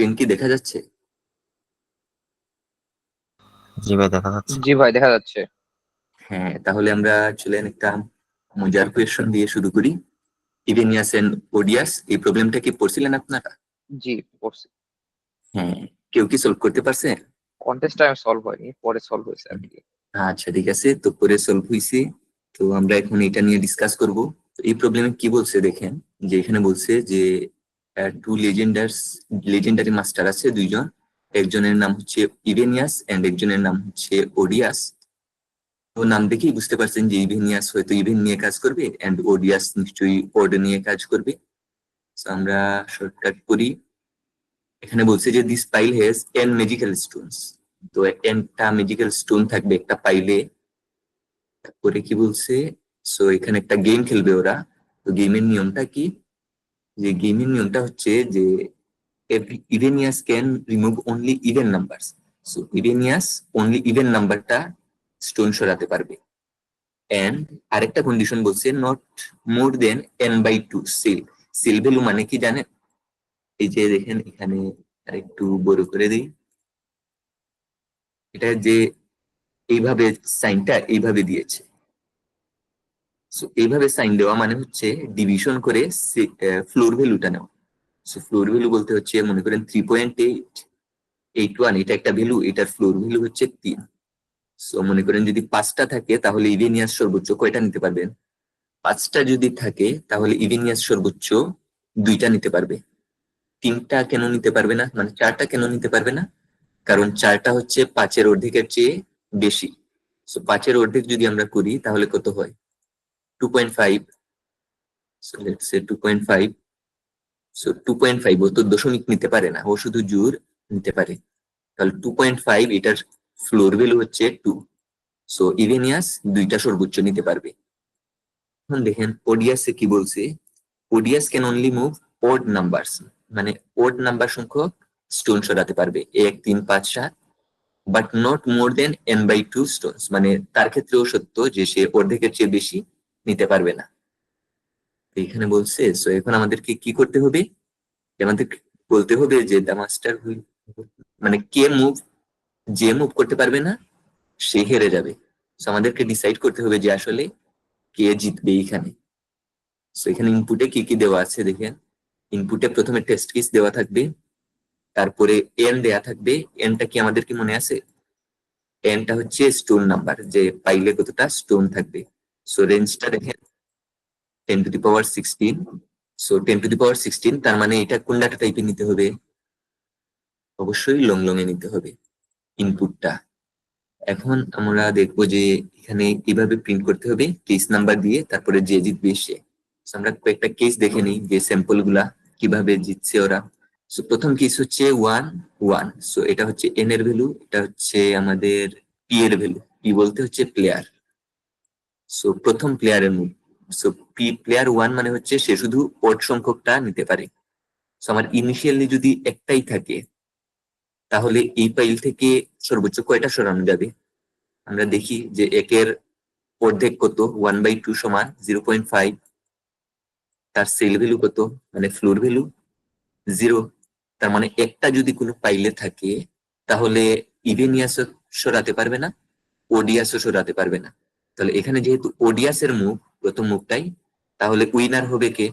Screen কি দেখা যাচ্ছে? জি ভাই দেখা যাচ্ছে। জি ভাই দেখা যাচ্ছে। হ্যাঁ তাহলে আমরা চলেন একটা মজার কোয়েশন দিয়ে শুরু করি। ইভেনিয়াস এন্ড ওডিয়াস এই প্রবলেমটা কি পড়ছিলেন আপনারা? জি পড়ছি। হ্যাঁ কেউ কি সলভ করতে পারছে? কন্টেস্ট টাইম সলভ হয়নি পরে সলভ হয়েছে আর কি। আচ্ছা ঠিক আছে তো পরে সলভ হয়েছে তো আমরা এখন এটা নিয়ে ডিসকাস করব। তো এই প্রবলেমে কি বলছে দেখেন? যে এখানে বলছে যে টু লেজেন্ডার্স লেজেন্ডারি মাস্টার আছে দুইজন। একজনের নাম হচ্ছে ইভেনিয়াস এন্ড একজনের নাম হচ্ছে ওডিয়াস তো নাম দেখেই বুঝতে পারছেন যে ইভেনিয়াস হয়তো ইভেন নিয়ে কাজ করবে এন্ড ওডিয়াস নিশ্চয়ই ওড নিয়ে কাজ করবে। আমরা শর্টকাট করি। এখানে বলছে যে this pile has an magical stones তো এনটা ম্যাজিক্যাল স্টোন থাকবে, একটা পাইলে তারপরে কি বলছে? সো এখানে একটা গেম খেলবে ওরা। তো গেমের নিয়মটা কি? যে গেমের নিয়মটা হচ্ছে যে Evenius can remove only even number so Evenius only even নাম্বারটা স্টোন সরাতে পারবে। এন্ড আরেকটা কন্ডিশন বলছে not more than n by two cell cell value মানে কি জানেন? এই যে দেখেন এখানে আরেকটু বড় করে দিই। এটা যে এইভাবে সাইনটা এইভাবে দিয়েছে। সো এইভাবে সাইন দেওয়া মানে হচ্ছে ডিভিশন করে ফ্লোর ভ্যালুটা নেওয়া। সো ফ্লোর ভ্যালু বলতে হচ্ছে, মনে করেন three point eight eight one এটা একটা ভ্যালু এটার ফ্লোর ভ্যালু হচ্ছে তিন। সো মনে করেন যদি পাঁচটা থাকে, তাহলে ইভেনিয়াস সর্বোচ্চ কয়টা নিতে পারবেন? পাঁচটা যদি থাকে, তাহলে ইভেনিয়াস সর্বোচ্চ দুইটা নিতে পারবে। তিনটা কেন নিতে পারবে না? মানে চারটা কেন নিতে পারবে না? কারণ চারটা হচ্ছে পাঁচের অর্ধেকের চেয়ে বেশি। সো পাঁচের অর্ধেক যদি আমরা করি, তাহলে কত হয়? Two point five so let's say two point five so two point five ও তো দশমিক নিতে পারে না, ও শুধু জোর নিতে পারে। তাহলে টু পয়েন্ট ফাইভ এটার ফ্লোর ভ্যালু হচ্ছে টু সো ইভেনিয়াস দুইটা সর্বোচ্চ নিতে পারবে। এখন দেখেন ওডিয়াসে কি বলছে? Odius can only move odd numbers মানে ওড নাম্বার সংখ্যক স্টোন সরাতে পারবে। এক, তিন, পাঁচ, সাত but not more than n by two stones মানে তার ক্ষেত্রেও সত্য যে সে অর্ধেকের চেয়ে বেশি। নিতে পারবে না। এখানে বলছে সো এখন আমাদেরকে কি করতে হবে? আমাদের বলতে হবে যে দ্য মাস্টার হুইল মানে কে মুভ যে মুভ করতে পারবে না, সে হেরে যাবে। সো আমাদেরকে ডিসাইড করতে হবে যে আসলে কে জিতবে এইখানে সো এখানে ইনপুটে কি কি দেওয়া আছে দেখেন। ইনপুটে প্রথমে টেস্ট কেস দেওয়া থাকবে, তারপরে এন দেয়া থাকবে। এনটা কি আমাদের কি মনে আছে? এনটা হচ্ছে স্টোন নাম্বার যে পাইলে কতটা স্টোন থাকবে। সো রেঞ্জটা দেখেন ten to the power sixteen so ten to the power sixteen তার মানে এটা কোন ডাটা টাইপে নিতে হবে? অবশ্যই লং লং এ নিতে হবে ইনপুটটা এখন আমরা দেখব যে এখানে কীভাবে প্রিন্ট করতে হবে কেস নাম্বার দিয়ে, তারপরে যে জিতবে সে। আমরা কয়েকটা কেস দেখে নিই, যে স্যাম্পলগুলা কীভাবে জিতছে ওরা। সো প্রথম কেস হচ্ছে ওয়ান ওয়ান সো এটা হচ্ছে এন এর ভ্যালু এটা হচ্ছে আমাদের পি এর ভ্যালু পি বলতে হচ্ছে প্লেয়ার সো প্রথম প্লেয়ারের মুভ সো প্লেয়ার ওয়ান মানে হচ্ছে সে শুধু ওড সংখ্যকটা নিতে পারে। সো আমার ইনিশিয়ালি যদি একটাই থাকে, তাহলে এই পাইল থেকে সর্বোচ্চ কয়টা সরানো যাবে? আমরা দেখি যে একের অর্ধেক কত? ওয়ান বাই টু সমান জিরো পয়েন্ট ফাইভ তার সেল ভ্যালু কত? মানে ফ্লোর ভ্যালু জিরো তার মানে একটা যদি কোনো পাইলে থাকে, তাহলে ইভেনিয়াসও সরাতে পারবে না ওডিয়াসও সরাতে পারবে না। তাহলে এখানে যেহেতু ওডিয়াসের মুখ, প্রথম মুখটাই, তাহলে উইনার হবে কে?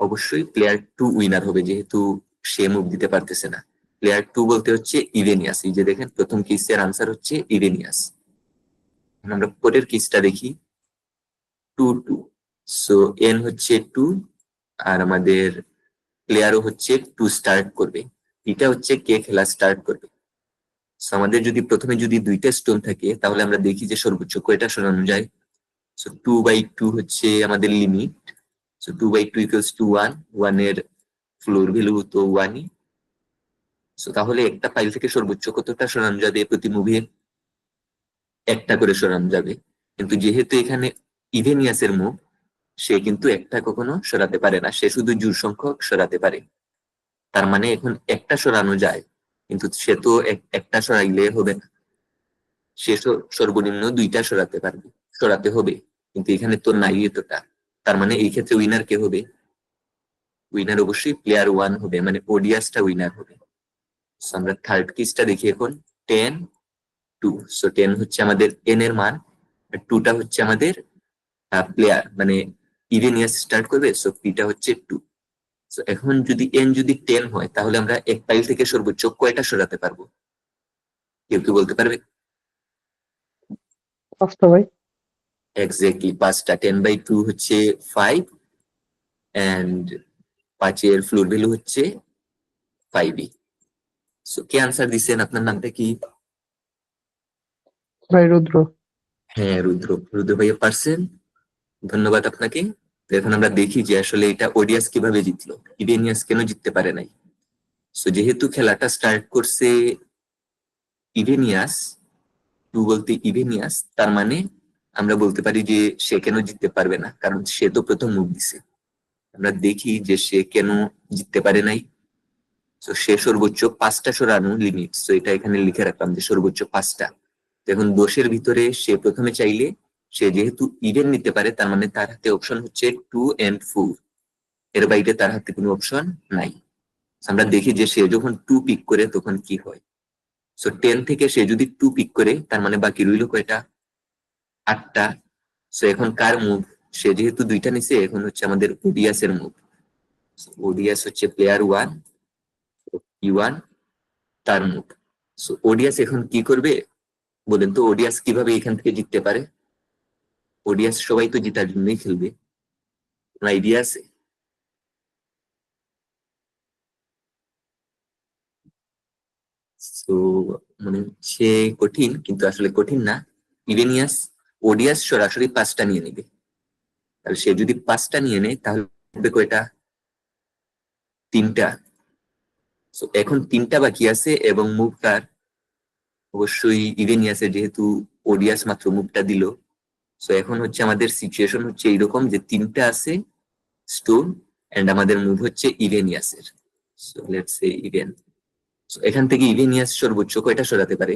অবশ্যই প্লেয়ার টু উইনার হবে, যেহেতু সে মুখ দিতে পারতেছে না। প্লেয়ার টু বলতে হচ্ছে ইভেনিয়াস এই যে দেখেন, প্রথম কিসের আনসার হচ্ছে ইভেনিয়াস আমরা পরের কিসটা দেখি। টু টু সো এন হচ্ছে টু আর আমাদের প্লেয়ারও হচ্ছে টু স্টার্ট করবে। এটা হচ্ছে কে খেলা স্টার্ট করবে। আমাদের যদি প্রথমে যদি দুইটা স্টোন থাকে, তাহলে আমরা দেখি যে সর্বোচ্চ কয়টা সরানো যায়। সো টু বাই টু হচ্ছে আমাদের limit so two by two equals two one ওয়ানের ফ্লোর ভ্যালু তো ওয়ানই সো তাহলে একটা ফাইল থেকে সর্বোচ্চ কতটা সরানো যাবে প্রতি মুভি একটা করে সরানো যাবে। কিন্তু যেহেতু এখানে ইভেনিয়াসের মুভ সে কিন্তু একটা কখনো সরাতে পারে না। সে শুধু জোর সংখ্যক সরাতে পারে। তার মানে এখন একটা সরানো যায়। কিন্তু সে তো এক- একটা সরাইলে হবে না। সে সর্বনিম্ন দুইটা সরাতে পারবে। সরাতে হবে, কিন্তু এখানে তো নাই এতটা। তার মানে এই ক্ষেত্রে উইনার কে হবে? উইনার অবশ্যই প্লেয়ার ওয়ান হবে মানে ওডিয়াসটা উইনার হবে। আমরা থার্ড কেসটা দেখি এখন টেন টু সো টেন হচ্ছে আমাদের এন এর মান, আর টুটা হচ্ছে আমাদের প্লেয়ার মানে ইভেনিয়াস স্টার্ট করবে সো পিটা হচ্ছে টু এখন যদি এন যদি টেন হয় তাহলে আমরা এক পাইল থেকে সর্বোচ্চ কয়টা সরাতে পারব? কেউ কি বলতে পারবে? পাঁচটা ভাই। এক্স্যাক্টলি পাঁচটা। টেন বাই টু হচ্ছে ফাইভ অ্যান্ড পাঁচের ফ্লোর ভ্যালু হচ্ছে ফাইভই সো কে আনসার দিচ্ছেন আপনার নামটা কি? ভাই রুদ্র। হ্যাঁ রুদ্র। রুদ্র ভাইয়া পারছেন। ধন্যবাদ আপনাকে। এখন আমরা দেখি যে আসলে এটা ওডিয়াস কীভাবে জিতলো? ইভেনিয়াস কেন জিততে পারে নাই? সো যেহেতু খেলাটা স্টার্ট করছে ইভেনিয়াস টু বলতে ইভেনিয়াস তার মানে আমরা বলতে পারি যে সে কেন জিততে পারবে না? কারণ সে তো প্রথম মুখ দিছে। আমরা দেখি যে সে কেন জিততে পারে নাই? তো সে সর্বোচ্চ পাঁচটা সরানো লিমিট তো এটা এখানে লিখে রাখলাম যে সর্বোচ্চ পাঁচটা। তো এখন দোষের ভিতরে সে প্রথমে চাইলে সে যেহেতু ইভেন নিতে পারে, তার মানে তার হাতে অপশন হচ্ছে টু এন্ড ফোর এর বাইরে তার হাতে কোনো অপশন নাই। আমরা দেখি যে সে যখন টু পিক করে, তখন কি হয়? সো টেন থেকে সে যদি টু পিক করে, তার মানে বাকি রইল কয়টা? আটটা। সো এখন কার মুভ সে যেহেতু দুইটা নিছে, এখন হচ্ছে আমাদের ওডিয়াস এর মুভ ওডিয়াস হচ্ছে প্লেয়ার ওয়ান ই ওয়ান তার মুভ সো ওডিয়াস এখন কি করবে? বলেন তো ওডিয়াস কীভাবে এখান থেকে জিততে পারে? ওডিয়াস সবাই তো জেতার জন্যই খেলবে। আইডিয়া আছে? তো মনে হচ্ছে কঠিন, কিন্তু আসলে কঠিন না। ইভেনিয়াস ওডিয়াস সরাসরি পাঁচটা নিয়ে নেবে। তাহলে সে যদি পাঁচটা নিয়ে নেয়, তাহলে কয়টা? তিনটা। এখন তিনটা বাকি আছে এবং মুভটার অবশ্যই ইভেনিয়াসের যেহেতু ওডিয়াস মাত্র মুভটা দিল সো এখন হচ্ছে আমাদের সিচুয়েশন হচ্ছে এইরকম যে তিনটা আছে স্টোন এন্ড আমাদের মুভ হচ্ছে ইভেনিয়াসের so let's say even so এখান থেকে ইভেনিয়াস সর্বোচ্চ কয়টা সরাতে পারে?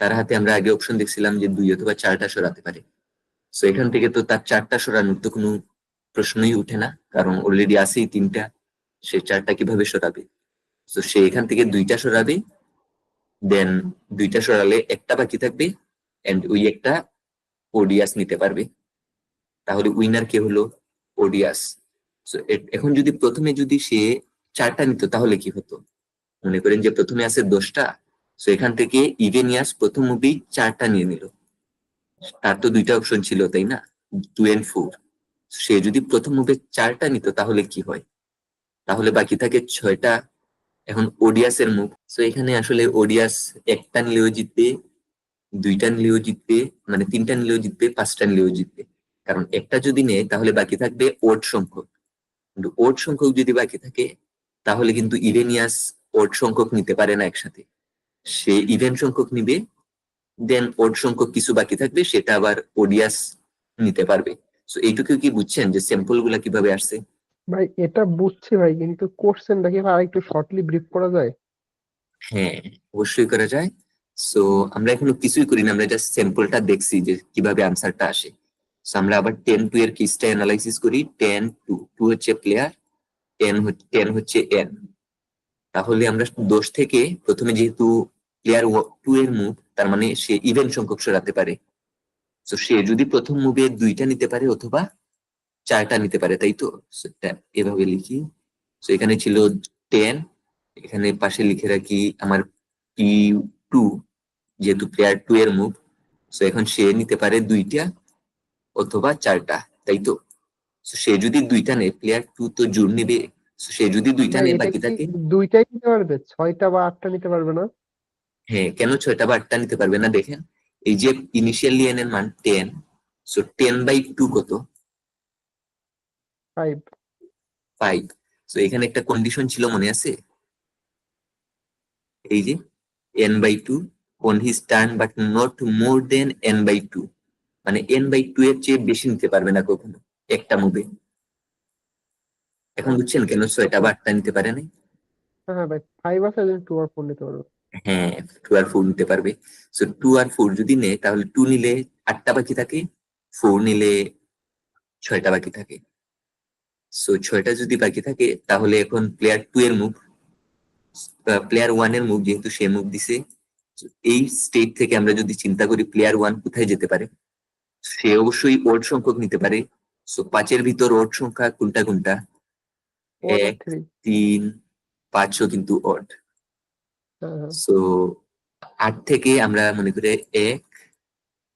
তার হাতে আমরা আগে অপশন দেখছিলাম যে দুই অথবা চারটা সরাতে পারে। সো এখান থেকে তো তার চারটা সরানোর তো কোনো প্রশ্নই উঠে না, কারণ অলরেডি আছেই তিনটা। সে চারটা কীভাবে সরাবে? তো সে এখান থেকে দুইটা সরাবে দেন দুইটা সরালে একটা বাকি থাকবে এন্ড ওই একটা ওডিয়াস নিতে পারবে। তাহলে উইনার কে হলো ওডিয়াস এখন যদি প্রথমে যদি সে চারটা নিত, তাহলে কি হতো? মনে করেন যে প্রথমে আছে দশটা তো এখান থেকে ইভেনিয়াস প্রথম মুভি চারটা নিয়ে নিল। তার তো দুইটা অপশন ছিল, তাই না? টু এন্ড ফোর সে যদি প্রথম মুভে চারটা নিত, তাহলে কি হয়? তাহলে বাকি থাকে ছয়টা। এখন ওডিয়াস এর মুভ তো এখানে আসলে ওডিয়াস একটা নিলেও জিতবে দুইটা নিলেও জিতবে মানে তিনটা নিলেও জিতবে পাঁচটা নিলেও জিতবে। কারণ একটা যদি নেয় তাহলে বাকি থাকবে ওট সংখ্যক। কিন্তু ওট সংখ্যক যদি বাকি থাকে তাহলে কিন্তু ইভেনিয়াস ওট সংখ্যক নিতে পারে না একসাথে। সে ইভেন সংখ্যক নিবে দেন ওট সংখ্যক কিছু বাকি থাকবে সেটা আবার ওডিয়াস নিতে পারবে। তো এইটুকু কি বুঝছেন যে স্যাম্পলগুলা কীভাবে আসছে? ভাই এটা বুঝছি ভাই কিন্তু কোশ্চেনটা কি ভাই আরেকটু শর্টলি ব্রিফ করা যায়? হ্যাঁ অবশ্যই করা যায়। সো আমরা এখনও কিছুই করি না, আমরা জাস্ট স্যাম্পলটা দেখছি যে কীভাবে আনসারটা আসে। সো আমরা আবার টেন টু এর কিসটা অ্যানালাইসিস করি টেন টু টু হচ্ছে প্লেয়ার টেন টেন হচ্ছে এন তাহলে আমরা দোষ থেকে, প্রথমে যেহেতু প্লেয়ার টু এর মুভ তার মানে সে ইভেন সংখ্যক সরাতে পারে। তো সে যদি প্রথম মুভে দুইটা নিতে পারে অথবা চারটা নিতে পারে, তাই তো? এভাবে লিখি। তো এখানে ছিল টেন এখানে পাশে লিখে রাখি আমার পি টু যেহেতু প্লেয়ার টু এর মুভ সো এখন সে নিতে পারে দুইটা অথবা চারটা তাই তো? সে যদি দুইটা নেয় প্লেয়ার টু তো জোর নেবে। সে যদি দুইটা ভাই, নেয় বাকি থাকে দুইটাই নিতে পারবে? ছয়টা বা আটটা নিতে পারবে না? হ্যাঁ কেন ছয়টা বা আটটা নিতে পারবে না দেখেন এই যে ইনিশিয়ালি এন এর মান ten so ten by two কত? ফাইভ ফাইভ সো এখানে একটা কন্ডিশন ছিল মনে আছে? এই যে n by two on his turn but not more than n by two মানে এন বাই টু এর চেয়ে বেশি নিতে পারবে না কখনো একটা মুভে এখন বুঝছেন কেন? ছয়টা বা আটটা নিতে পারে নাই? হ্যাঁ ভাই ফাইভ আছে টু আর ফোর নিতে পারবে। হ্যাঁ টু আর ফোর নিতে পারবে। সো টু আর ফোর যদি নেয় তাহলে টু নিলে আটটা বাকি থাকে ফোর নিলে ছয়টা বাকি থাকে। সো ছয়টা যদি বাকি থাকে তাহলে এখন প্লেয়ার টু এর মুভ প্লেয়ার ওয়ানের মুভ যেহেতু সে মুভ দিছে এই স্টেট থেকে আমরা যদি চিন্তা করি প্লেয়ার ওয়ান কোথায় যেতে পারে? সে অবশ্যই ওড সংখ্যক নিতে পারে। সো পাঁচের ভিতর ওড সংখ্যা কোনটা কোনটা? এক তিন পাঁচও কিন্তু অড সো আট থেকে আমরা মনে করি এক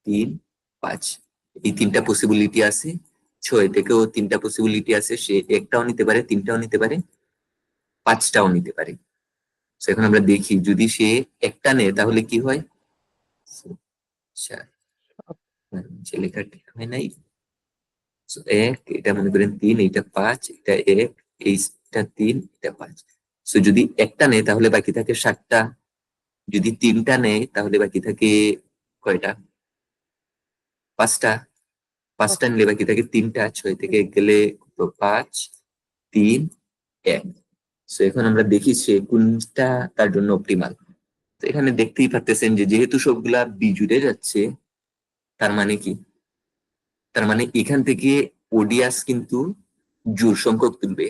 তিন পাঁচ। এই তিনটা পসিবিলিটি আছে। ছয় থেকেও তিনটা পসিবিলিটি আছে। সে একটাও নিতে পারে তিনটাও নিতে পারে পাঁচটাও নিতে পারে। এখন আমরা দেখি, যদি সে একটা নেয়, তাহলে কি হয়? লেখা ঠিক হয় নাই। এক, এটা মনে করেন তিন এটা পাঁচ, এটা এক, এইটা তিন, এটা পাঁচ। সো যদি একটা নেয়, তাহলে বাকি থাকে সাতটা। যদি তিনটা নেয়, তাহলে বাকি থাকে কয়টা? পাঁচটা। পাঁচটা নিলে বাকি থাকে তিনটা। ছয় থেকে গেলে? পাঁচ, তিন, এক। সো এখন আমরা দেখি সে কোনটা তার জন্য অপটিমাল তো এখানে দেখতেই পারতেছেন যে যেহেতু সবগুলা বিজুড়ে যাচ্ছে, তার মানে কি? তার মানে এখান থেকে ওডিয়াস কিন্তু জোর সংখ্যক তুলবে।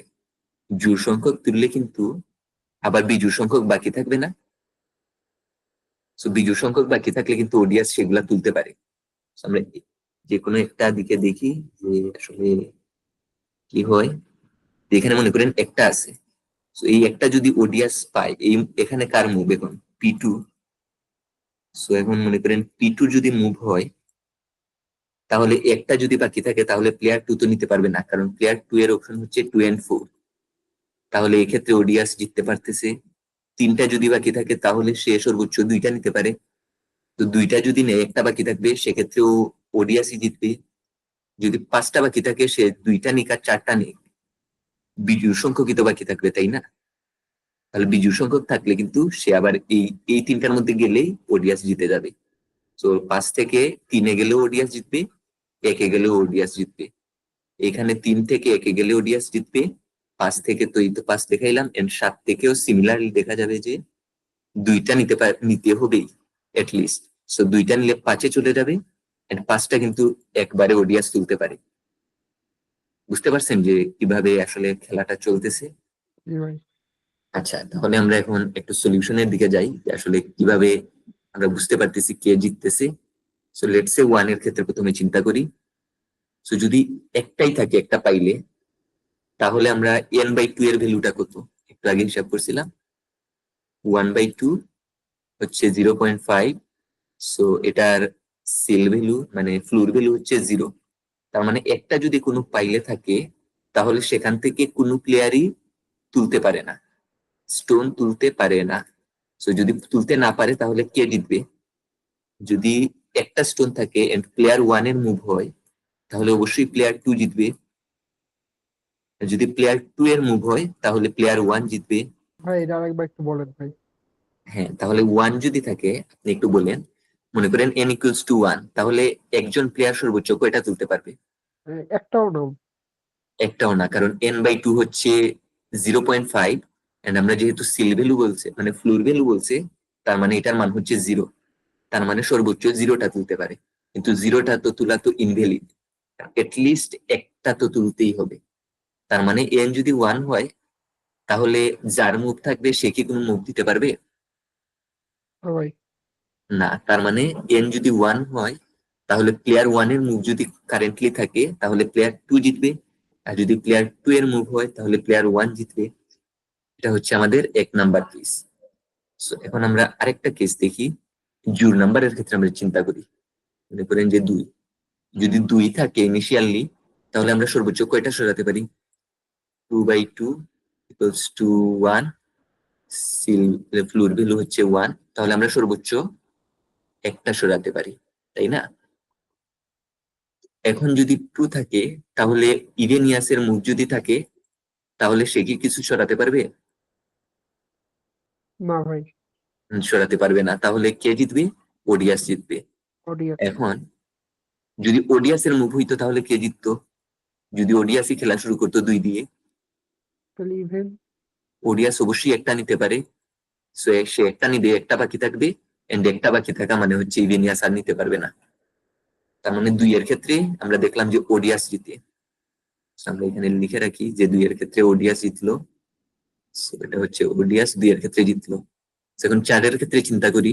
জোর সংখ্যক তুললে কিন্তু আবার বিজুর সংখ্যক বাকি থাকবে না। সো বিজুর সংখ্যক বাকি থাকলে কিন্তু ওডিয়াস সেগুলা তুলতে পারে। আমরা যে কোনো একটা দিকে দেখি যে আসলে কি হয়। এখানে মনে করেন একটা আছে। তো এই একটা যদি ওডিয়াস পায়, এই এখানে কার মুভ এখন পি টু সো এখন মনে করেন পি টু যদি মুভ হয়, তাহলে একটা যদি বাকি থাকে, তাহলে প্লেয়ার টু তো নিতে পারবে না, কারণ প্লেয়ার টু এর অপশন হচ্ছে টু এন্ড ফোর তাহলে এক্ষেত্রে ওডিয়াস জিততে পারতেছে। তিনটা যদি বাকি থাকে, তাহলে সে সর্বোচ্চ দুইটা নিতে পারে। তো দুইটা যদি নেয়, একটা বাকি থাকবে সেক্ষেত্রে ও ওডিয়াসই জিতবে। যদি পাঁচটা বাকি থাকে, সে দুইটা নিক আর চারটা নিক। বিজুর সংখ্যকই তো বাকি থাকবে, তাই না? তাহলে বিজুর সংখ্যক থাকলে কিন্তু সে আবার এই এই তিনটার মধ্যে গেলেই ওডিয়াস জিতে যাবে। তো পাঁচ থেকে তিনে গেলেও ওডিয়াস জিতবে, একে গেলেও ওডিয়াস জিতবে। এখানে তিন থেকে একে গেলে ওডিয়াস জিতবে, পাঁচ থেকে তো তো পাঁচ দেখাইলাম এন্ড সাত থেকেও সিমিলারলি দেখা যাবে যে দুইটা নিতে নিতে হবেই লিস্ট সো দুইটা নিলে পাঁচে চলে যাবে এন্ড পাঁচটা কিন্তু একবারে ওডিয়াস তুলতে পারে। বুঝতে পারছেন যে কীভাবে আসলে খেলাটা চলতেছে? আচ্ছা তাহলে আমরা এখন একটু সলিউশনের দিকে যাই যে আসলে কীভাবে আমরা বুঝতে পারতেছি কে জিততেছে। সো লেটসে ওয়ানের ক্ষেত্রে প্রথমে চিন্তা করি। সো যদি একটাই থাকে একটা পাইলে তাহলে আমরা এন বাই টু এর ভ্যালুটা কত? একটু আগে হিসাব করছিলাম। ওয়ান বাই টু হচ্ছে জিরো পয়েন্ট ফাইভ সো এটার সেল ভ্যালু মানে ফ্লোর ভ্যালু হচ্ছে জিরো তার মানে একটা যদি কোনো পাইলে থাকে তাহলে সেখান থেকে কোনো প্লেয়ারই তুলতে পারে না। স্টোন তুলতে পারে না। সো যদি তুলতে না পারে তাহলে কে জিতবে? যদি একটা স্টোন থাকে এন্ড প্লেয়ার ওয়ানের মুভ হয় তাহলে অবশ্যই প্লেয়ার টু জিতবে। যদি প্লেয়ার টু এর মুভ হয় তাহলে প্লেয়ার ওয়ান জিতবে। ভাই এটা আরেকবার একটু বলেন ভাই। হ্যাঁ তাহলে ওয়ান যদি থাকে আপনি একটু বলেন মনে করেন এন ইকুয়ালস টু ওয়ান তাহলে একজন প্লেয়ার সর্বোচ্চ কয়টা তুলতে পারবে। একটাও নাও একটাও না কারণ এন বাই টু হচ্ছে জিরো পয়েন্ট ফাইভ এন্ড আমরা যেহেতু সিল ভ্যালু বলছে মানে ফ্লোর ভ্যালু বলছে তার মানে এটার মান হচ্ছে জিরো তার মানে সর্বোচ্চ জিরোটা তুলতে পারে। কিন্তু জিরোটা তো তোলা তো ইনভ্যালিড লিস্ট একটা তো তুলতেই হবে। তার মানে এন যদি ওয়ান হয় তাহলে যার মুভ থাকবে সে কি কোনো মুভ দিতে পারবে? না, তার মানে এন যদি ওয়ান হয়, তাহলে প্লেয়ার ওয়ানের মুভ যদি কারেন্টলি থাকে, তাহলে প্লেয়ার টু জিতবে। আর যদি প্লেয়ার টু এর মুভ হয়, তাহলে প্লেয়ার ওয়ান জিতবে। এটা হচ্ছে আমাদের এক নাম্বার কেস এখন আমরা আরেকটা কেস দেখি। জুর নাম্বারের ক্ষেত্রে আমরা চিন্তা করি। মনে করেন যে দুই। যদি দুই থাকে ইনিশিয়ালি তাহলে আমরা সর্বোচ্চ কয়টা সরাতে পারি? Two by two equals two one ceil floor value হচ্ছে ওয়ান তাহলে আমরা সর্বোচ্চ একটা সরাতে পারি তাই না? এখন যদি টু থাকে তাহলে ইরেনিয়াসের মুখ যদি থাকে তাহলে সে কি কিছু সরাতে পারবে? না ভাই। সরাতে পারবে না। তাহলে কে জিতবে? ওডিয়াস জিতবে। এখন যদি ওডিয়াসের মুভ হইতো তাহলে কে জিততো? যদি ওডিয়াসই খেলা শুরু করতো দুই দিয়ে। তাহলে ওডিয়াস অবশ্যই একটা নিতে পারে। সো সে একটা নিবে একটা বাকি থাকবে। এন্ড একটা বাকি থাকা মানে হচ্ছে ইভেনিয়াস আর নিতে পারবে না। তার মানে দুইয়ের ক্ষেত্রে আমরা দেখলাম যে ওডিয়াস জিতে আমরা এখানে লিখে রাখি যে দুইয়ের ক্ষেত্রে ওডিয়াস জিতলো। এটা হচ্ছে ওডিয়াস দুই এর ক্ষেত্রে জিতলো। এখন চারের ক্ষেত্রে চিন্তা করি।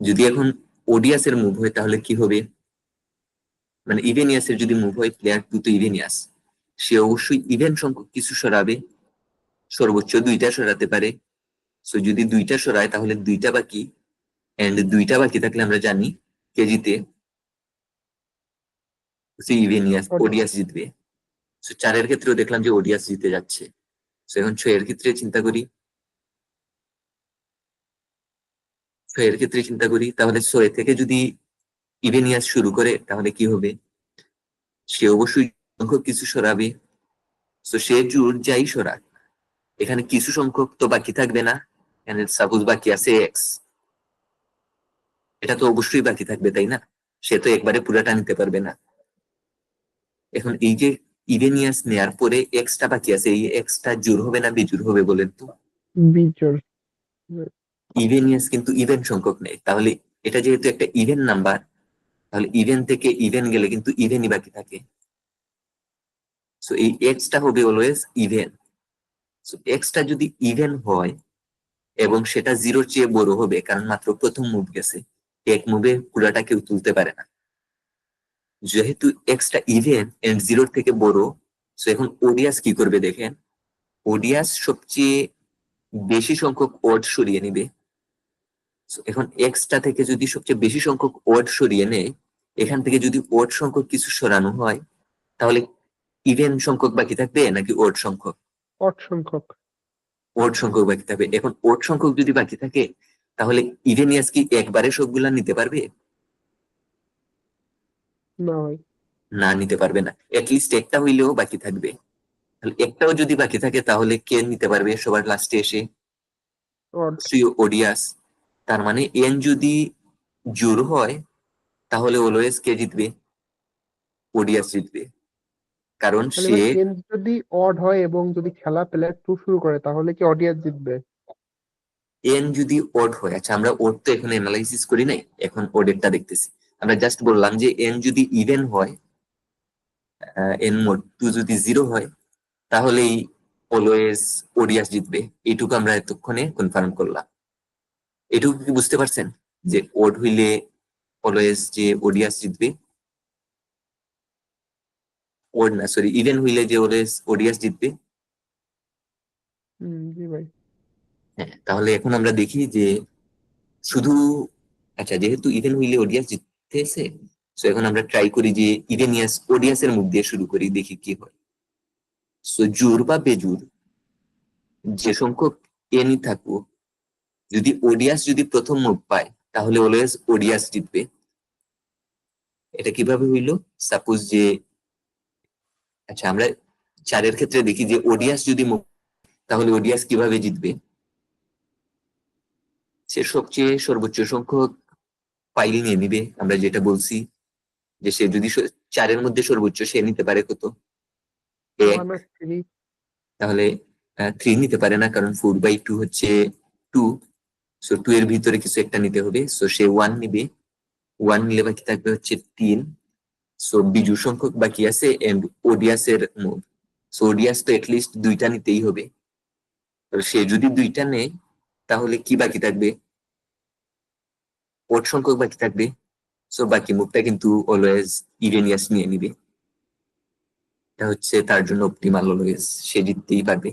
যদি এখন ওডিয়াস এর মুভ হয় তাহলে কি হবে? মানে ইভেনিয়াস এর যদি মুভ হয় প্লেয়ার টু তো ইভেনিয়াস। সে অবশ্যই ইভেন সংখ্যক কিছু সরাবে। সর্বোচ্চ দুইটা সরাতে পারে। সো যদি দুইটা সরায় তাহলে দুইটা বাকি। এন্ড দুইটা বাকি থাকলে আমরা জানি কেজিতে ইভেনিয়াস ওডিয়াস জিতবে। সো চারের ক্ষেত্রেও দেখলাম যে ওডিয়াস জিতে যাচ্ছে। সো এখন ছয়ের ক্ষেত্রে চিন্তা করি। ছয়ের ক্ষেত্রে চিন্তা করি তাহলে ছয় থেকে যদি ইভেনিয়াস শুরু করে তাহলে কি হবে? সে অবশ্যই সংখ্যক কিছু সরাবে। তো সে জোর যাই সরাক। এখানে কিছু সংখ্যক তো বাকি থাকবে না। সাপোজ বাকি আছে এক্স এটা তো অবশ্যই বাকি থাকবে তাই না? সে তো একবারে পুরাটা নিতে পারবে না। এখন এই যে ইভেনিয়াস নেয়ার পরে এক্সটা বাকি আছে এই এক্সটা জোর হবে না বেজোর হবে বলেন তো? বিজোর ইভেনিয়াস কিন্তু ইভেন সংখ্যক নেই তাহলে এটা যেহেতু একটা ইভেন নাম্বার তাহলে ইভেন থেকে ইভেন গেলে কিন্তু ইভেনই বাকি থাকে। সো এই এক্সটা হবে অলওয়েজ ইভেন সো এক্সটা যদি ইভেন হয় এবং সেটা জিরোর চেয়ে বড় হবে কারণ মাত্র প্রথম মুভ গেছে। এক মুভে পুরাটা কেউ তুলতে পারে না। যেহেতু এক্সটা ইভেন এন্ড জিরোর থেকে বড় সো এখন ওডিয়াস কি করবে দেখেন? ওডিয়াস সবচেয়ে বেশি সংখ্যক ওয়ার্ড সরিয়ে নিবে। এখন এক্সটা থেকে যদি সবচেয়ে বেশি সংখ্যক ওয়ার্ড সরিয়ে নেয় এখান থেকে যদি ওয়ার্ড সংখ্যক কিছু সরানো হয় তাহলে ইভেন সংখ্যক বাকি থাকবে নাকি ওয়ার্ড সংখ্যক? অট সংখ্যক। ওয়ার্ড সংখ্যক বাকি থাকবে। এখন ওয়ার্ড সংখ্যক যদি বাকি থাকে তাহলে ইভেনিয়াস কি একবারে সবগুলা নিতে পারবে? না না নিতে পারবে না। লিস্ট একটা হইলেও বাকি থাকবে। তাহলে একটাও যদি বাকি থাকে তাহলে কে নিতে পারবে সবার লাস্টে এসে? ওডিয়াস তার মানে এন যদি জোর হয় তাহলে অলওয়েজ কে জিতবে? ওডিয়াস জিতবে। কারণ সে যদি অড হয় এবং যদি খেলা প্লেয়ার টু শুরু করে তাহলে কি অডিয়াস জিতবে? এন যদি ওড হয়। আচ্ছা আমরা ওড তো এখন অ্যানালাইসিস করি নাই, এখন ওডেরটা দেখতেছি। আমরা জাস্ট বললাম যে এন যদি ইভেন হয় এন মোড টু যদি জিরো হয়, তাহলেই অলওয়েজ ওডিয়াস জিতবে। এটুকু আমরা এতক্ষণে কনফার্ম করলাম। এটুকু কি বুঝতে পারছেন? যে ওড হইলে অলওয়েজ যে ওডিয়াস জিতবে ওড না সরি ইভেন হইলে যে অলওয়েজ ওডিয়াস জিতবে। জি ভাই। হ্যাঁ তাহলে এখন আমরা দেখি যে শুধু আচ্ছা যেহেতু ইভেন হইলে ওডিয়াস জিততেছে সো এখন আমরা ট্রাই করি যে ইভেনিয়াস ওডিয়াসের মুখ দিয়ে শুরু করি, দেখি কি হয়। সো জোর বা বেজুর, যে সংখ্যক এনই থাকুক, যদি ওডিয়াস যদি প্রথম মুভ পায়, তাহলে অলওয়েজ ওডিয়াস জিতবে। এটা কীভাবে হইল? সাপোজ যে আচ্ছা আমরা চারের ক্ষেত্রে দেখি যে ওডিয়াস যদি মুভ তাহলে ওডিয়াস কীভাবে জিতবে? সে সবচেয়ে সর্বোচ্চ সংখ্যক ফাইল নিয়ে নিবে আমরা যেটা বলছি যে সে যদি চারের মধ্যে সর্বোচ্চ সে নিতে পারে কত? তাহলে থ্রি নিতে পারে না কারণ ফোর বাই টু হচ্ছে টু সো টু এর ভিতরে কিছু একটা নিতে হবে। সো সে ওয়ান নিবে। ওয়ান নিলে বাকি থাকবে হচ্ছে তিন। সো বিজু সংখ্যক বাকি আছে এন্ড ওডিয়াস এর মুভ সো ওডিয়াস তো এটলিস্ট দুইটা নিতেই হবে। সে যদি দুইটা নেয় তাহলে কি বাকি থাকবে? ওট সংখ্যক বাকি থাকবে। সো বাকি মুভটা কিন্তু অলওয়েজ ইরেনিয়াস নিয়ে নিবে। এটা হচ্ছে তার জন্য অপটিমাল অলওয়েজ সে জিততেই পারবে।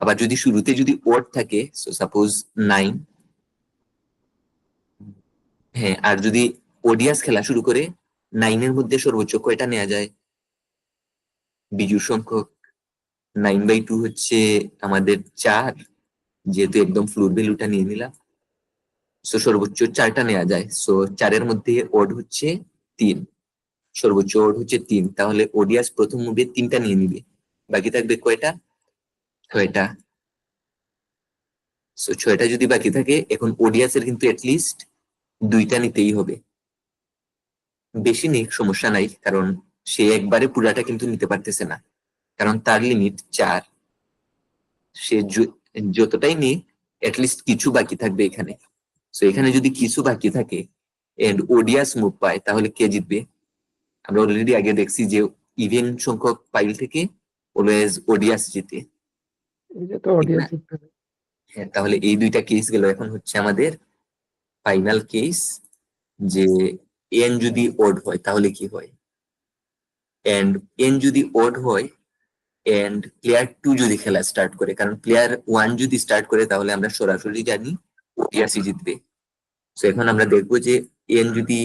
আবার যদি শুরুতে যদি ওয়ার্ড থাকে সো সাপোজ নাইন হ্যাঁ আর যদি ওডিয়াস খেলা শুরু করে নাইনের মধ্যে সর্বোচ্চ কয়টা নেওয়া যায়? বিজুর সংখ্যক। নাইন বাই টু হচ্ছে আমাদের চার, যেহেতু একদম ফ্লোর ভ্যালুটা নিয়ে নিলাম। সো সর্বোচ্চ চারটা নেওয়া যায়। সো চারের মধ্যে ওড হচ্ছে তিন। সর্বোচ্চ ওড হচ্ছে তিন। তাহলে ওডিয়াস প্রথম মুভে তিনটা নিয়ে নিবে। বাকি থাকবে কয়টা? ছয়টা। সো ছয়টা যদি বাকি থাকে, এখন ওডিয়াসের কিন্তু লিস্ট দুইটা নিতেই হবে। বেশি নিক সমস্যা নাই, কারণ সে একবারে পুরাটা কিন্তু নিতে পারতেছে না। কারণ তার লিমিট চার। সে যতটাই নিক লিস্ট কিছু বাকি থাকবে এখানে। সো এখানে যদি কিছু বাকি থাকে এন্ড ওডিয়াস মুভ পায় তাহলে কে জিতবে? আমরা অলরেডি আগে দেখছি যে ইভেন সংখ্যক পাইল থেকে অলওয়েজ ওডিয়াস জিতে। হ্যাঁ তাহলে এই দুইটা কেস গেল। এখন হচ্ছে আমাদের ফাইনাল কেস যে এন যদি ওড হয় তাহলে কি হয়? এন্ড এন যদি ওড হয় এন্ড প্লেয়ার টু যদি খেলা স্টার্ট করে কারণ প্লেয়ার ওয়ান যদি স্টার্ট করে তাহলে আমরা সরাসরি জানি ওটিআরসি জিতবে। তো এখন আমরা দেখব যে এন যদি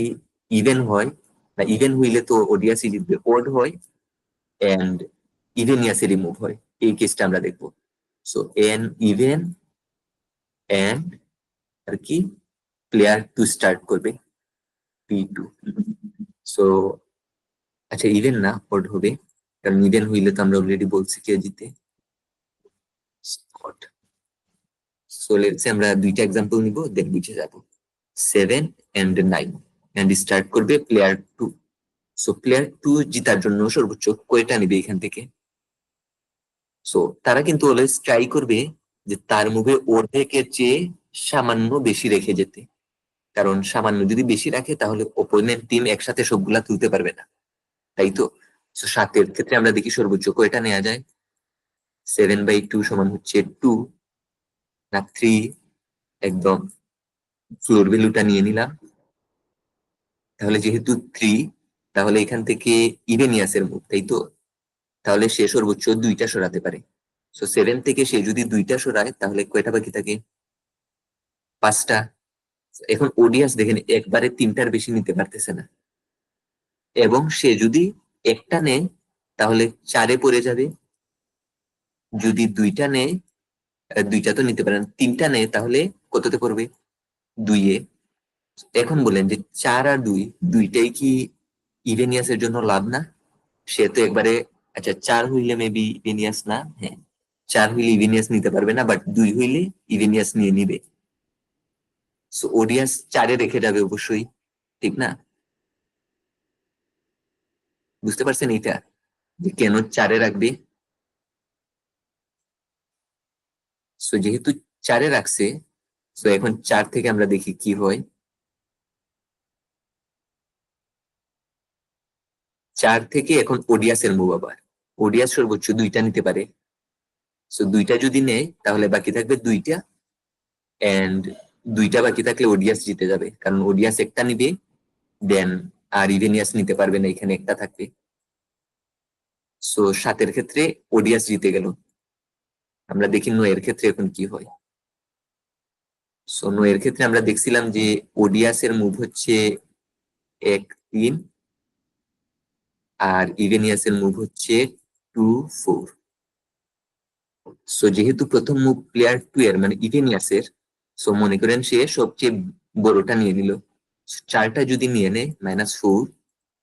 ইভেন হয় না ইভেন হইলে তো ওডিআরসি জিতবে ওড হয় এন্ড ইভেনিয়াসে রিমুভ হয়। এই কেসটা আমরা দেখব। সো এন ইভেন এন্ড আর কি প্লেয়ার টু স্টার্ট করবে পি টু সো আচ্ছা ইভেন না ওড হবে। কারণ ইভেন হইলে তো আমরা অলরেডি বলছি কে জিতে। সো লেটস আমরা দুইটা এক্সাম্পল নিব দেন বুঝে যাব। Seven and nine and start করবে player two so player two জিতার জন্য সর্বোচ্চ কয়টা নিবে এখান থেকে? সো তারা কিন্তু অলওয়েজ ট্রাই করবে যে তার মুভে অর্ধেকের চেয়ে সামান্য বেশি রেখে যেতে। কারণ সামান্য যদি বেশি রাখে তাহলে ওপোনেন্ট টিম একসাথে সবগুলা তুলতে পারবে না। তাই তো? So, সাতের ক্ষেত্রে আমরা দেখি সর্বোচ্চ কয়টা নেওয়া যায়? সেভেন বাই টু সমান হচ্ছে টু না থ্রি একদম ফ্লোর ভ্যালুটা নিয়ে নিলাম। তাহলে যেহেতু থ্রি তাহলে এখান থেকে ইভেনিয়াসের মুখ তাই তো? তাহলে সে সর্বোচ্চ দুইটা সরাতে পারে। সো সেভেন থেকে সে যদি দুইটা সরায়, তাহলে কয়টা বাকি থাকে? পাঁচটা। এখন ওডিয়াস দেখেন, একবারে তিনটার বেশি নিতে পারতেছে না। এবং সে যদি একটা নেয়, তাহলে চারে পড়ে যাবে। যদি দুইটা নেয় দুইটা তো নিতে পারেন। তিনটা নেয় তাহলে কততে পড়বে? দুইয়ে। এখন বলেন যে চার আর দুই, দুইটাই কি ইভেনিয়াসের জন্য লাভ না? সে তো একবারে আচ্ছা চার হইলে মেবি ইভেনিয়াস না হ্যাঁ। চার হইলে ইভেনিয়াস নিতে পারবে না বাট দুই হইলে ইভেনিয়াস নিয়ে নিবে। সো ওডিয়াস চারে রেখে যাবে অবশ্যই, ঠিক না? বুঝতে পারছেন এটা যে কেন চারে রাখবে? সো যেহেতু চারে রাখছে সো এখন চার থেকে আমরা দেখি কি হয়। চার থেকে এখন ওডিয়াসের মুভ আবার। ওডিয়াস সর্বোচ্চ দুইটা নিতে পারে। সো দুইটা যদি নেয়, তাহলে বাকি থাকবে দুইটা। এন্ড দুইটা বাকি থাকলে ওডিয়াস জিতে যাবে। কারণ ওডিয়াস একটা নিবে দেন আর ইভেনিয়াস নিতে পারবে না, এখানে একটা থাকবে। সো সাতের ক্ষেত্রে ওডিয়াস জিতে গেল। আমরা দেখি নয়ের ক্ষেত্রে এখন কি হয়? সো নয়ের ক্ষেত্রে আমরা দেখছিলাম যে ওডিয়াস এর মুভ হচ্ছে এক তিন আর ইভেনিয়াস এর মুভ হচ্ছে টু ফোর সো যেহেতু প্রথম মুভ প্লেয়ার টু এর মানে ইভেনিয়াসের সো মনে করেন সে সবচেয়ে বড়টা নিয়ে নিল। চারটা যদি নিয়ে নেয় মাইনাস ফোর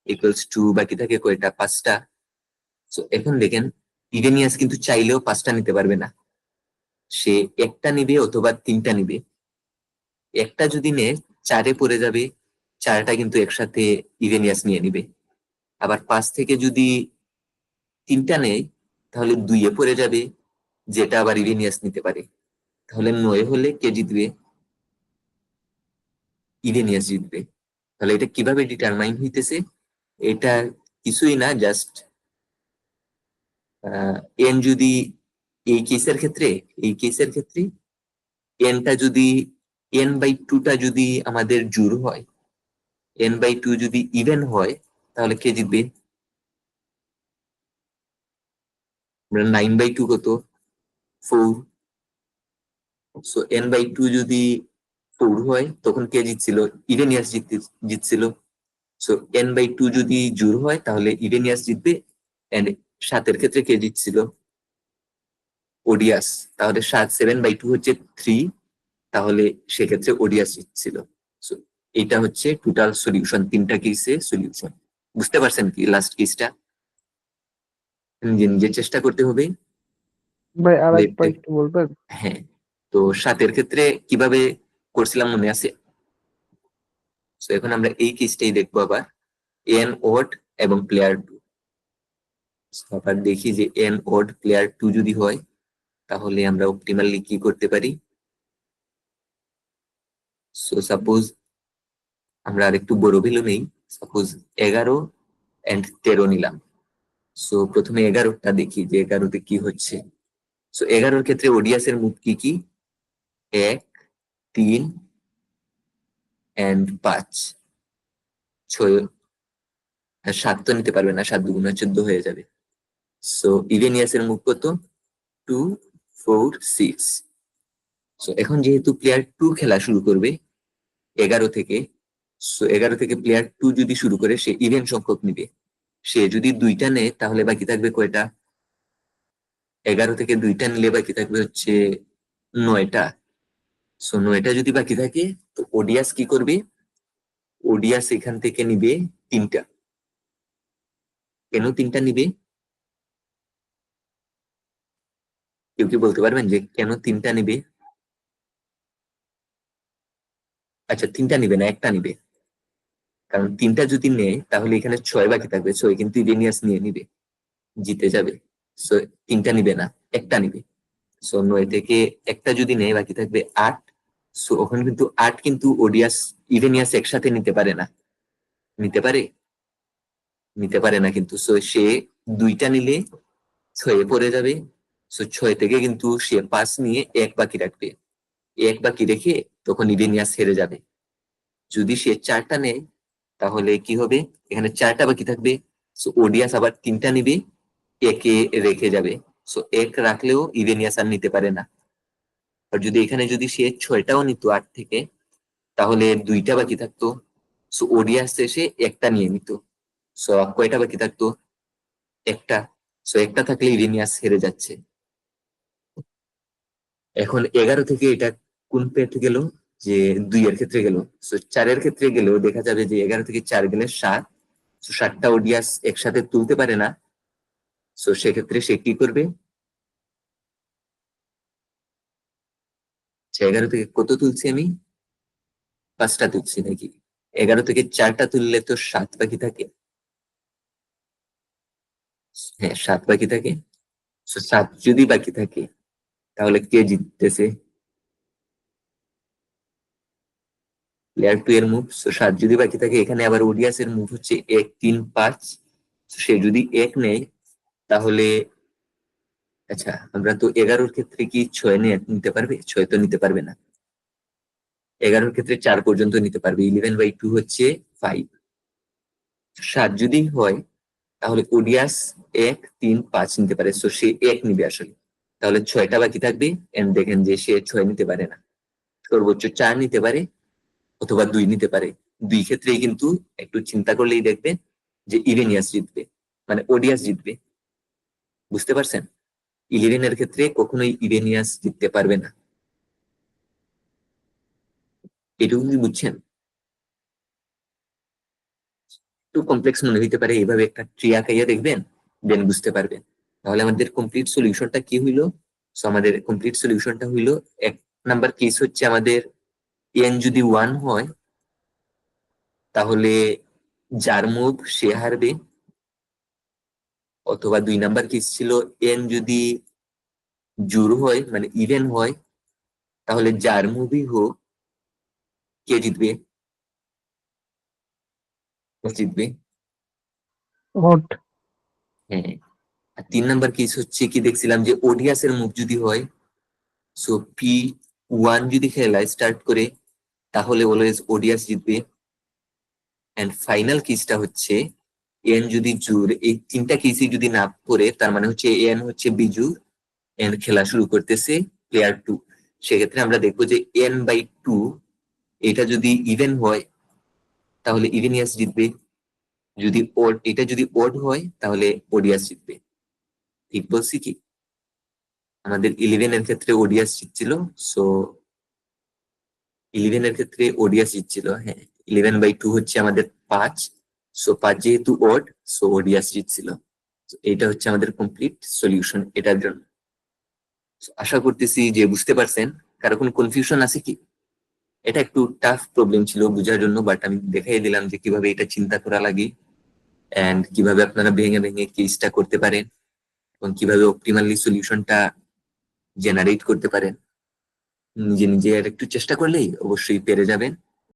ইকুয়ালস টু বাকি থাকে কয়টা? পাঁচটা। সো এখন দেখেন ইভেনিয়াস কিন্তু চাইলেও পাঁচটা নিতে পারবে না। সে একটা নিবে অথবা তিনটা নিবে। একটা যদি নেয় চারে পড়ে যাবে, চারটা কিন্তু একসাথে ইভেনিয়াস নিয়ে নিবে। আবার পাঁচ থেকে যদি তিনটা নেয়, তাহলে দুইয়ে পড়ে যাবে, যেটা আবার ইভেনিয়াস নিতে পারে। তাহলে নয় হলে কে জিতবে? ইভেনিয়াস জিতবে। তাহলে এটা কীভাবে ডিটারমাইন হইতেছে? এটা কিছুই না জাস্ট এন যদি এই কেসের ক্ষেত্রে, এই কেসের ক্ষেত্রে এনটা যদি এন বাই টুটা যদি আমাদের জুর হয় এন বাই টু যদি ইভেন হয়, তাহলে কে জিতবে? নাইন বাই টু কত? Four so n by two যদি ফোর হয়, তখন কে জিতছিল? ইভেনিয়াস জিততে জিতছিল। সো এন বাই টু যদি জোর হয়, তাহলে ইভেনিয়াস জিতবে এন্ড সাতের ক্ষেত্রে কে জিতছিল? ওডিয়াস। তাহলে সাত সেভেন বাই টু হচ্ছে থ্রি তাহলে সেক্ষেত্রে ওডিয়াস জিতছিল। এটা হচ্ছে টোটাল সলিউশন তিনটা কেসে সলিউশন বুঝতে পারছেন কি লাস্ট কেসটা নিজে নিজে চেষ্টা করতে হবে। ভাই আর একবার একটু বলবেন? হ্যাঁ। তো সাতের ক্ষেত্রে কীভাবে করছিলাম মনে আছে? তো এখন আমরা এই কেসটাই দেখব আবার। এন ওড এবং প্লেয়ার টু আবার দেখি যে এন ওড প্লেয়ার টু যদি হয়, তাহলে আমরা অপটিমালি কি করতে পারি? সো সাপোজ আমরা আরেকটু বড় ভ্যালু নেই সাপোজ এগারো এন্ড তেরো নিলাম। সো প্রথমে এগারোটা দেখি যে এগারোতে কি হচ্ছে। সো এগারোর ক্ষেত্রে ওডিয়াস এর মুখ কি কি? এক, তিন এন্ড পাঁচ। ছয়, আর সাত তো নিতে পারবে না, সাত দুগুণ চোদ্দ হয়ে যাবে। সো ইভেনিয়াস এর মুখ কত টু ফোর সিক্স সো এখন যেহেতু প্লেয়ার টু খেলা শুরু করবে এগারো থেকে সো এগারো থেকে প্লেয়ার টু যদি শুরু করে, সে ইভেন সংখ্যক নিবে। সে যদি দুইটা নেয়, তাহলে বাকি থাকবে কয়টা? এগারো থেকে দুইটা নিলে বাকি থাকবে হচ্ছে নয়টা। সো নয়টা যদি বাকি থাকে, তো ওডিয়াস কি করবে? ওডিয়াস এখান থেকে নিবে তিনটা। কেন তিনটা নিবে? কেউ কি বলতে পারবেন যে কেন তিনটা নিবে? আচ্ছা তিনটা নিবে না, একটা নিবে। কারণ তিনটা যদি নেয়, তাহলে এখানে ছয় বাকি থাকবে ছয় কিন্তু ইভেনিয়াস নিয়ে নিবে। জিতে যাবে। সো তিনটা নিবে না, একটা নিবে। সো নয় থেকে একটা যদি নেয়, বাকি থাকবে আট। সো ওখানে কিন্তু আট কিন্তু ওডিয়াস ইভেনিয়াস একসাথে নিতে পারে না। নিতে পারে? নিতে পারে না কিন্তু। সো সে দুইটা নিলে ছয়ে পড়ে যাবে। সো ছয় থেকে কিন্তু সে পাঁচ নিয়ে এক বাকি রাখবে। এক বাকি রেখে তখন ইভেনিয়াস হেরে যাবে। যদি সে চারটা নেয়, তাহলে কি হবে? এখানে চারটা বাকি থাকবে। সো ওডিয়াস আবার তিনটা নিবে, একে রেখে যাবে। সো এক রাখলেও ইভেনিয়াস আর নিতে পারে না। আর যদি এখানে যদি সে ছয়টাও নিত আট থেকে, তাহলে দুইটা বাকি থাকতো। সো ওডিয়াস এসে একটা নিয়ে নিত। সো কয়টা বাকি থাকতো? একটা। সো একটা থাকলে ইভেনিয়াস হেরে যাচ্ছে। এখন এগারো থেকে এটা কোন পেতে গেল? যে দুই এর ক্ষেত্রে গেল। সো চারের ক্ষেত্রে গেলেও দেখা যাবে যে এগারো থেকে চার গেলে সাত। সো সাতটা ওডিয়াস একসাথে তুলতে পারে না। সো সেক্ষেত্রে সে কি করবে? আচ্ছা, এগারো থেকে কত তুলছি আমি? পাঁচটা তুলছি নাকি? এগারো থেকে চারটা তুললে তো সাত বাকি থাকে। হ্যাঁ সাত বাকি থাকে। সাত যদি বাকি থাকে তাহলে কে জিততেছে? প্লেয়ার টু এর মুভ সো সাত যদি বাকি থাকে, এখানে আবার ওডিয়াস এর মুভ হচ্ছে এক, তিন, পাঁচ। সে যদি এক নেয়, তাহলে আচ্ছা আমরা তো এগারোর ক্ষেত্রে কি ছয় নিতে পারবে? ছয় তো নিতে পারবে না। এগারোর ক্ষেত্রে চার পর্যন্ত নিতে পারবে। ইলেভেন বাই টু হচ্ছে ফাইভ সাত যদি হয়, তাহলে ওডিয়াস এক, তিন, পাঁচ নিতে পারে। সো সে এক নিবে আসলে। তাহলে ছয়টা বাকি থাকবে। এন্ড দেখেন যে সে ছয় নিতে পারে না। সর্বোচ্চ চার নিতে পারে অথবা দুই নিতে পারে। দুই ক্ষেত্রেই কিন্তু একটু চিন্তা করলেই দেখবে যে ইভেনিয়াস জিতবে মানে ওডিয়াস জিতবে। বুঝতে পারছেন? ইলেভেনের ক্ষেত্রে কখনোই ইভেনিয়াস জিততে পারবে না। এটুকু বুঝছেন? একটু কমপ্লেক্স মনে হইতে পারে। এইভাবে একটা ট্রি আঁকাইয়া দেখবেন দেন বুঝতে পারবেন। তাহলে আমাদের কমপ্লিট সলিউশনটা কি হইল? সো আমাদের কমপ্লিট সলিউশনটা হইল এক নাম্বার কেস হচ্ছে আমাদের এন যদি ওয়ান হয় তাহলে যার মুভ সে হারবে। অথবা দুই নাম্বার কেস ছিল এন যদি জোর হয় মানে ইভেন হয় তাহলে যার মুভই হোক কে জিতবে? জিতবে? হ্যাঁ। আর তিন নাম্বার কেস হচ্ছে কি দেখছিলাম যে ওডিয়াস এর মুভ যদি হয় সো পি ওয়ান যদি খেলা স্টার্ট করে, তাহলে অলওয়েজ ওডিয়াস জিতবে। এন্ড ফাইনাল কেসটা হচ্ছে এন যদি জুর, এই তিনটা কেসই যদি না করে তার মানে হচ্ছে এন হচ্ছে বিজুর এন খেলা শুরু করতেছে প্লেয়ার টু সেক্ষেত্রে আমরা দেখব যে এন বাই টু এটা যদি ইভেন হয়, তাহলে ইভেনিয়াস জিতবে। যদি ওড এটা যদি ওড হয়, তাহলে ওডিয়াস জিতবে। ঠিক বলছি কি? আমাদের ইলেভেন এর ক্ষেত্রে ওডিয়াস জিতছিল সো ইলেভেন এর ক্ষেত্রে ওডিয়াস জিতছিল হ্যাঁ। ইলেভেন বাই টু হচ্ছে আমাদের পাঁচ সো পাঁচ যেহেতু ওড সো ওডিয়াস জিতছিল। এইটা হচ্ছে আমাদের কমপ্লিট সলিউশন এটার জন্য। আশা করতেছি যে বুঝতে পারছেন, কারও কোনো কনফিউশন আছে কি? এটা একটু টাফ প্রবলেম ছিল বোঝার জন্য বাট আমি দেখাই দিলাম যে কীভাবে এটা চিন্তা করা লাগে এন্ড কীভাবে আপনারা ভেঙে ভেঙে কেসটা করতে পারেন। এবং কীভাবে অপটিমালি সলিউশনটা জেনারেট করতে পারেন? নিজে নিজে আর একটু চেষ্টা করলেই অবশ্যই পেরে যাবেন।